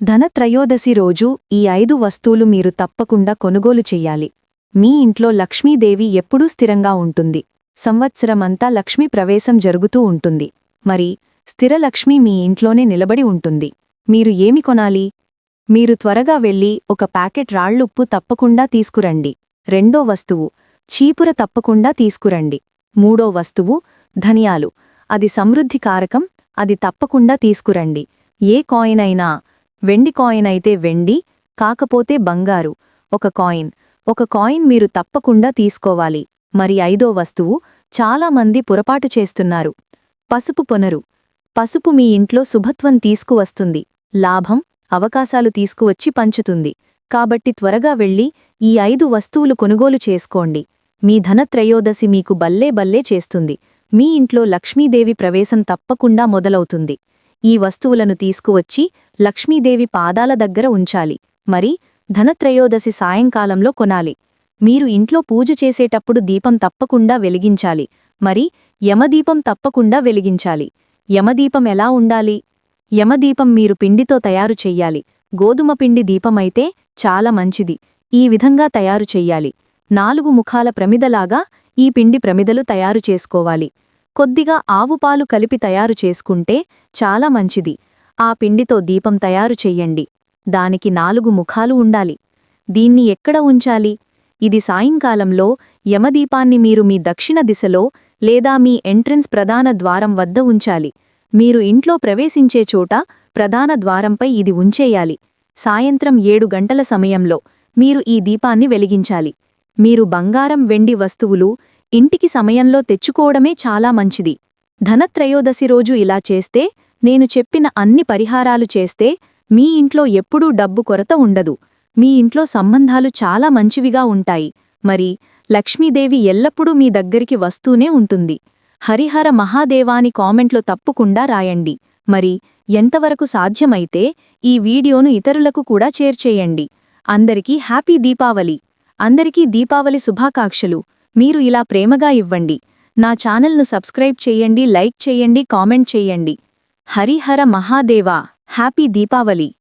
ధనత్రయోదశి రోజు ఈ ఐదు వస్తువులు మీరు తప్పకుండా కొనుగోలు చెయ్యాలి. మీ ఇంట్లో లక్ష్మీదేవి ఎప్పుడూ స్థిరంగా ఉంటుంది. సంవత్సరమంతా లక్ష్మీ ప్రవేశం జరుగుతూ ఉంటుంది. మరి స్థిరలక్ష్మి మీ ఇంట్లోనే నిలబడి ఉంటుంది. మీరు ఏమి కొనాలి? మీరు త్వరగా వెళ్ళి ఒక ప్యాకెట్ రాళ్ళుప్పు తప్పకుండా తీసుకురండి. రెండో వస్తువు చీపుర తప్పకుండా తీసుకురండి. మూడో వస్తువు ధనియాలు. అది సమృద్ధి కారకం అది తప్పకుండా తీసుకురండి. ఏ కాయిన్ అయినా వెండి కాయిన్ అయితే వెండి కాకపోతే బంగారు. ఒక కాయిన్. ఒక కాయిన్ మీరు తప్పకుండా తీసుకోవాలి. మరి ఐదో వస్తువు చాలామంది పొరపాటు చేస్తున్నారు. పసుపు పొనరు. పసుపు మీ ఇంట్లో శుభత్వం తీసుకువస్తుంది. లాభం అవకాశాలు తీసుకువచ్చి పంచుతుంది. కాబట్టి త్వరగా వెళ్ళి ఈ ఐదు వస్తువులు కొనుగోలు చేసుకోండి. మీ ధనత్రయోదశి మీకు బల్లే బల్లే చేస్తుంది. మీ ఇంట్లో లక్ష్మీదేవి ప్రవేశం తప్పకుండా మొదలవుతుంది. ఈ వస్తువులను తీసుకువచ్చి లక్ష్మీదేవి పాదాల దగ్గర ఉంచాలి. మరి ధనత్రయోదశి సాయంకాలంలో కొనాలి. మీరు ఇంట్లో పూజ చేసేటప్పుడు దీపం తప్పకుండా వెలిగించాలి. మరి యమదీపం తప్పకుండా వెలిగించాలి. యమదీపం ఎలా ఉండాలి? యమదీపం మీరు పిండితో తయారు చెయ్యాలి. గోధుమ పిండి దీపమైతే చాలా మంచిది. ఈ విధంగా తయారు చెయ్యాలి. నాలుగు ముఖాల ప్రమిదలాగా ఈ పిండి ప్రమిదలు తయారు చేసుకోవాలి. కొద్దిగా ఆవుపాలు కలిపి తయారు చేసుకుంటే చాలా మంచిది. ఆ పిండితో దీపం తయారు చెయ్యండి. దానికి నాలుగు ముఖాలు ఉండాలి. దీన్ని ఎక్కడ ఉంచాలి? ఇది సాయంకాలంలో యమదీపాన్ని మీరు మీ దక్షిణ దిశలో లేదా మీ ఎంట్రన్స్ ప్రధాన ద్వారం వద్ద ఉంచాలి. మీరు ఇంట్లో ప్రవేశించే చోట ప్రధాన ద్వారంపై ఇది ఉంచేయాలి. సాయంత్రం ఏడు గంటల సమయంలో మీరు ఈ దీపాన్ని వెలిగించాలి. మీరు బంగారం వెండి వస్తువులు ఇంటికి సమయంలో తెచ్చుకోవడమే చాలా మంచిది. ధనత్రయోదశి రోజు ఇలా చేస్తే నేను చెప్పిన అన్ని పరిహారాలు చేస్తే మీ ఇంట్లో ఎప్పుడూ డబ్బు కొరత ఉండదు. మీ ఇంట్లో సంబంధాలు చాలా మంచివిగా ఉంటాయి. మరి లక్ష్మీదేవి ఎల్లప్పుడూ మీ దగ్గరికి వస్తూనే ఉంటుంది. హరిహర మహాదేవాని కామెంట్లో తప్పకుండా రాయండి. మరి ఎంతవరకు సాధ్యమైతే ఈ వీడియోను ఇతరులకు కూడా చేర్చేయండి అందరికీ హ్యాపీ దీపావళి. అందరికీ దీపావళి శుభాకాంక్షలు. మీరు ఇలా ప్రేమగా ఇవ్వండి. నా ఛానల్ను సబ్స్క్రైబ్ చేయండి లైక్ చేయండి కామెంట్ చేయండి. హరిహర మహాదేవా. హ్యాపీ దీపావళి.